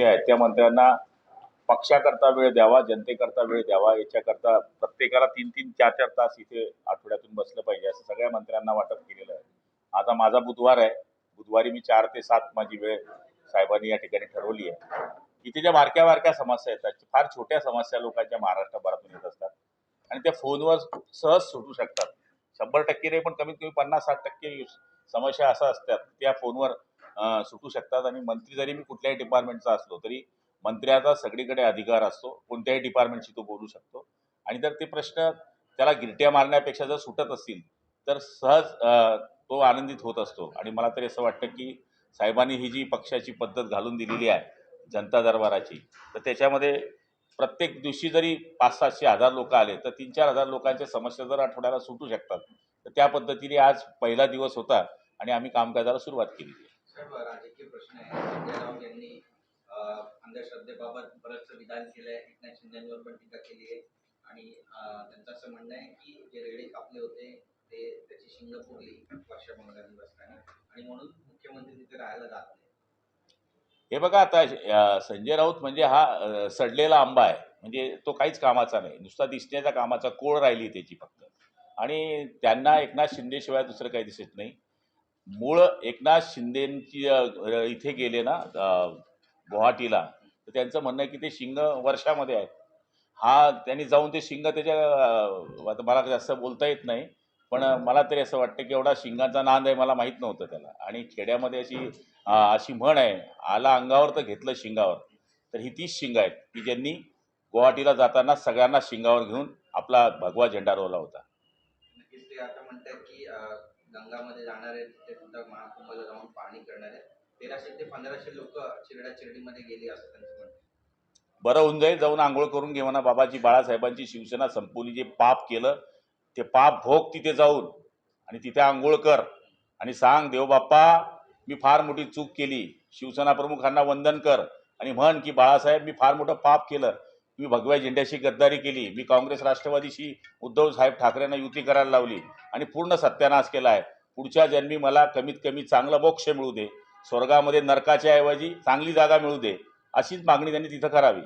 मंत्री आहेत. त्या मंत्र्यांना पक्षाकरता वेळ द्यावा जनतेकरता वेळ द्यावा. याच्याकरता प्रत्येकाला तीन तीन चार चार तास इथे आठवड्यातून बसलं पाहिजे. असं सगळ्या मंत्र्यांना वाटप केलेलं आहे. आता माझा बुधवार आहे. बुधवारी मी चार ते सात माझी वेळ साहेबांनी या ठिकाणी ठरवली आहे. इथे ज्या बारक्या बारक्या समस्या येतात फार छोट्या समस्या लोकांच्या महाराष्ट्रभरातून येत असतात. आणि त्या फोनवर सहज सुटू शकतात. शंभर टक्के नाही पण कमीत कमी पन्नास साठ टक्के समस्या असं असतात. त्या फोनवर सुटू शकतात आणि मंत्री जरी मी कुठल्याही डिपार्टमेंटचा असलो तरी मंत्र्याचा सगळीकडे अधिकार असतो. कोणत्याही डिपार्टमेंटशी तो बोलू शकतो. आणि जर ते प्रश्न त्याला गिरट्या मारण्यापेक्षा जर सुटत असतील तर सहज तो आनंदित होत असतो. आणि मला तरी असं वाटतं की साहेबांनी ही जी पक्षाची पद्धत घालून दिलेली आहे जनता दरबाराची तर त्याच्यामध्ये प्रत्येक दिवशी जरी पाच सातशे हजार लोक आले तर तीन चार हजार लोकांच्या समस्या जर आठवड्याला सुटू शकतात तर त्या पद्धतीने आज पहिला दिवस होता आणि आम्ही कामकाजाला सुरुवात केली. सर्व राजकीय प्रश्न आहे संजय राऊत यांनी अंधश्रद्धेबाबत बरंचसं विधान केलंय. एकनाथ शिंदेवर पण टीका केली आहे. आणि त्यांचं असं म्हणणं आहे की जे रेडे कापले होते ते त्याची शिंग फोडली वर्षभंगाने बसताना आणि म्हणून मुख्यमंत्री तिथे राहायला जात नाही. हे बघा आता संजय राऊत म्हणजे हा सडलेला आंबा आहे. म्हणजे तो काहीच कामाचा नाही. नुसता दिसण्याचा कामाचा कोळ राहिली त्याची फक्त. आणि त्यांना एकनाथ शिंदेशिवाय दुसरं काही दिसत नाही. मूळ एकनाथ शिंदेची इथे गेले ना गुवाहाटीला तर त्यांचं म्हणणं आहे की ते शिंग वर्षामध्ये आहेत. हा त्यांनी जाऊन ते शिंग त्याच्या आता मला जास्त बोलता येत नाही पण मला तरी असं वाटतं की एवढा शिंगाचा नांद आहे मला माहीत नव्हतं त्याला. आणि खेड्यामध्ये अशी अशी म्हण आहे आला अंगावर तर घेतलं शिंगावर. तर ही तीच शिंग आहेत की ज्यांनी गुवाहाटीला जाताना सगळ्यांना शिंगावर घेऊन आपला भगवा झेंडा रोवला होता. आता म्हणतात की अं, गंगामध्ये जाणारे तिथे सुद्धा महाकुंभला जाऊन पाणी करणारे तेराशे ते पंधराशे लोक चिरड्या चिरडीमध्ये गेली असं त्यांचं म्हणणं बरं होऊन जाईल जाऊन आंघोळ करून घे म्हणा बाबाजी बाळासाहेबांची शिवसेना संपवली जे पाप केलं ते पाप भोग तिथे जाऊन आणि तिथे आंघोळ कर आणि सांग देवबाप्पा मी फार मोठी चूक केली. शिवसेना प्रमुखांना वंदन कर आणि म्हण की बाळासाहेब मी फार मोठं पाप केलं. मी भगव्या झेंड्याशी गद्दारी केली मी काँग्रेस राष्ट्रवादीशी उद्धव साहेब ठाकरेंना युती करायला लावली आणि पूर्ण सत्यानाश केला आहे. पुढच्या जन्मी मला कमीत कमी चांगलं मोक्ष मिळू दे. स्वर्गामध्ये नरकाच्या ऐवजी चांगली जागा मिळू दे अशीच मागणी त्यांनी तिथं करावी.